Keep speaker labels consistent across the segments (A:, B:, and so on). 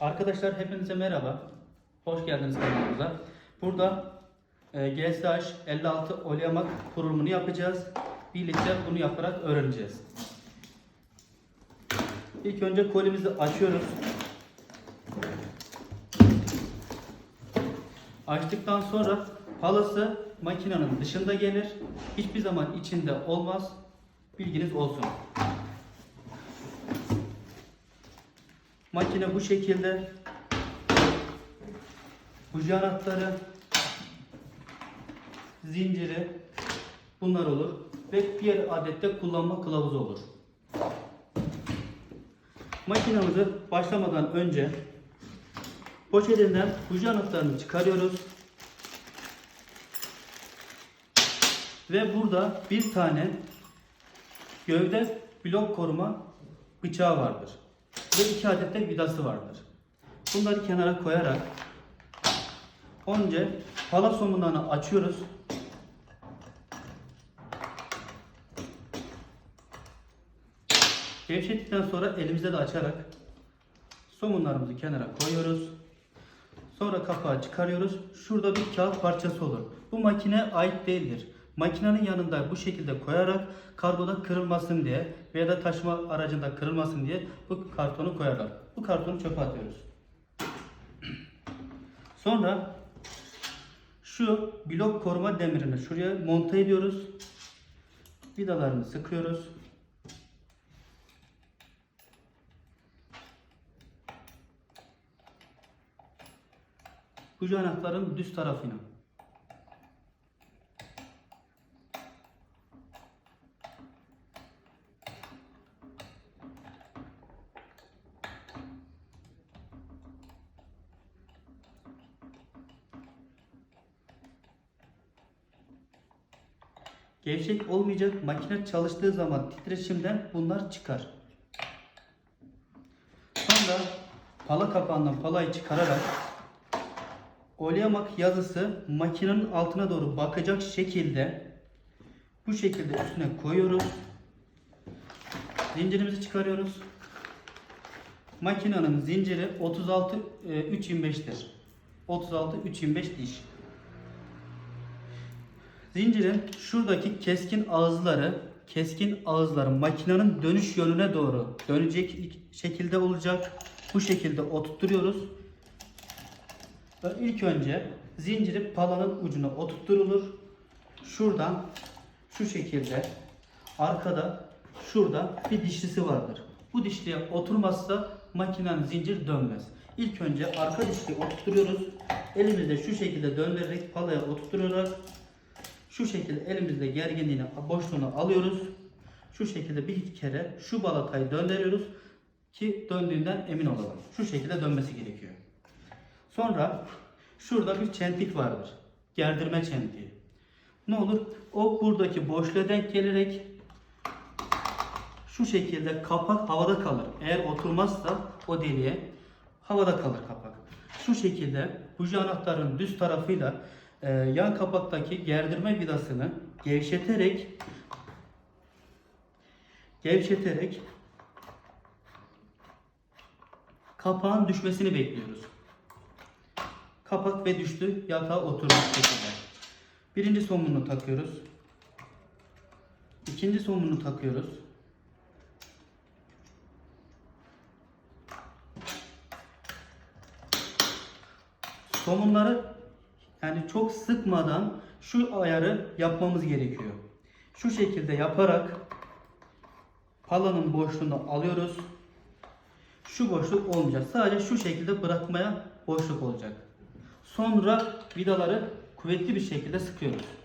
A: Arkadaşlar hepinize merhaba. Hoş geldiniz kanalımıza. Burada e, GSH 56 oleamak kurulumunu yapacağız. Birlikte bunu yaparak öğreneceğiz. İlk önce kolimizi açıyoruz. Açtıktan sonra palası makinenin dışında gelir. Hiçbir zaman içinde olmaz. Bilginiz olsun. Makine bu şekilde. Buji anahtarı, zinciri bunlar olur ve bir adet de kullanma kılavuzu olur. Makinamızı başlamadan önce poşetinden buji anahtarını çıkarıyoruz. Ve burada bir tane gövde blok koruma bıçağı vardır. Ve iki adet de vidası vardır. Bunları kenara koyarak önce pala somunlarını açıyoruz. Gevşettikten sonra elimizde de açarak somunlarımızı kenara koyuyoruz. Sonra kapağı çıkarıyoruz. Şurada bir kağıt parçası olur. Bu makine ait değildir. Makinenin yanında bu şekilde koyarak kargoda kırılmasın diye veya da taşıma aracında kırılmasın diye bu kartonu koyarlar. Bu kartonu çöpe atıyoruz. Sonra şu blok koruma demirini şuraya monte ediyoruz. Vidalarını sıkıyoruz. Buji anahtarın düz tarafına. Gevşek olmayacak makine çalıştığı zaman titreşimden bunlar çıkar. Sonra pala kapağından palayı çıkararak oleamak yazısı makinenin altına doğru bakacak şekilde bu şekilde üstüne koyuyoruz. Zincirimizi çıkarıyoruz. Makinenin zinciri 36 e, 325'tir. 36 325 diş. Zincirin şuradaki keskin ağızları, keskin ağızları makinenin dönüş yönüne doğru dönecek şekilde olacak. Bu şekilde oturtuyoruz. İlk önce zinciri palanın ucuna oturtturulur. Şuradan şu şekilde arkada şurada bir dişlisi vardır. Bu dişliye oturmazsa makinenin zincir dönmez. İlk önce arka dişliyi oturtuyoruz. Elimizde şu şekilde döndürerek palaya oturturarak şu şekilde elimizde gerginliğini, boşluğunu alıyoruz. Şu şekilde bir kere şu balatayı döndürüyoruz ki döndüğünden emin olalım. Şu şekilde dönmesi gerekiyor. Sonra şurada bir çentik vardır. Gerdirme çentiği. Ne olur? O buradaki boşluğa denk gelerek şu şekilde kapak havada kalır. Eğer oturmazsa o deliğe havada kalır kapak. Şu şekilde buji anahtarın düz tarafıyla e, yan kapaktaki gerdirme vidasını gevşeterek gevşeterek kapağın düşmesini bekliyoruz. Kapak ve düştü yatağa oturmuş şekilde. Birinci somununu takıyoruz. İkinci somununu takıyoruz. Somunları yani çok sıkmadan şu ayarı yapmamız gerekiyor. Şu şekilde yaparak palanın boşluğunu alıyoruz. Şu boşluk olmayacak. Sadece şu şekilde bırakmaya boşluk olacak. Sonra vidaları kuvvetli bir şekilde sıkıyoruz.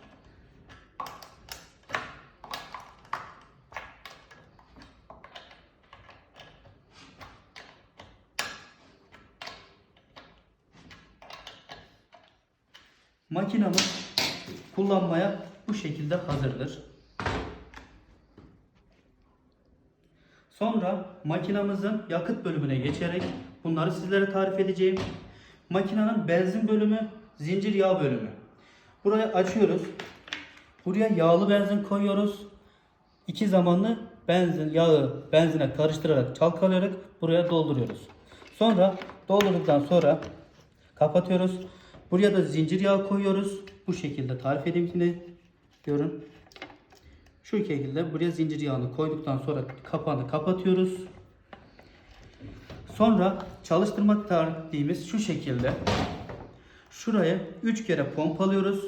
A: Makinamız kullanmaya bu şekilde hazırdır. Sonra makinamızın yakıt bölümüne geçerek bunları sizlere tarif edeceğim. Makinenin benzin bölümü, zincir yağ bölümü. Burayı açıyoruz. Buraya yağlı benzin koyuyoruz. İki zamanlı benzin, yağı benzine karıştırarak çalkalayarak buraya dolduruyoruz. Sonra doldurduktan sonra kapatıyoruz. Buraya da zincir yağı koyuyoruz. Bu şekilde tarif edeyim yine. Görün. Şu şekilde buraya zincir yağını koyduktan sonra kapağını kapatıyoruz. Sonra çalıştırma taktiğimiz şu şekilde. Şuraya 3 kere pompalıyoruz.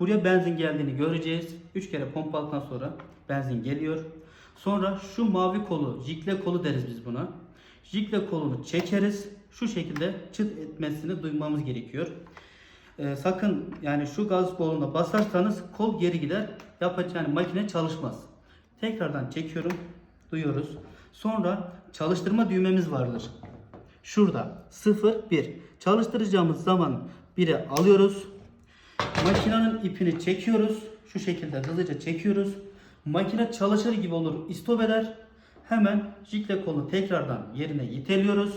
A: Buraya benzin geldiğini göreceğiz. 3 kere pompaladıktan sonra benzin geliyor. Sonra şu mavi kolu, jikle kolu deriz biz buna. Jikle kolunu çekeriz. Şu şekilde çıt etmesini duymamız gerekiyor. Ee, sakın yani şu gaz koluna basarsanız kol geri gider. Yapacağınız yani makine çalışmaz. Tekrardan çekiyorum. Duyuyoruz. Sonra çalıştırma düğmemiz vardır. Şurada 0 1. Çalıştıracağımız zaman 1'e alıyoruz. Makinenin ipini çekiyoruz. Şu şekilde hızlıca çekiyoruz. Makine çalışır gibi olur. istop eder. Hemen jikle kolu tekrardan yerine iteliyoruz.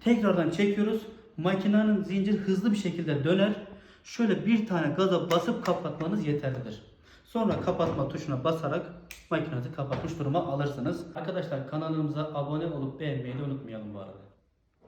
A: Tekrardan çekiyoruz. Makinenin zincir hızlı bir şekilde döner. Şöyle bir tane gaza basıp kapatmanız yeterlidir. Sonra kapatma tuşuna basarak makinenizi kapatmış duruma alırsınız. Arkadaşlar kanalımıza abone olup beğenmeyi de unutmayalım bu arada.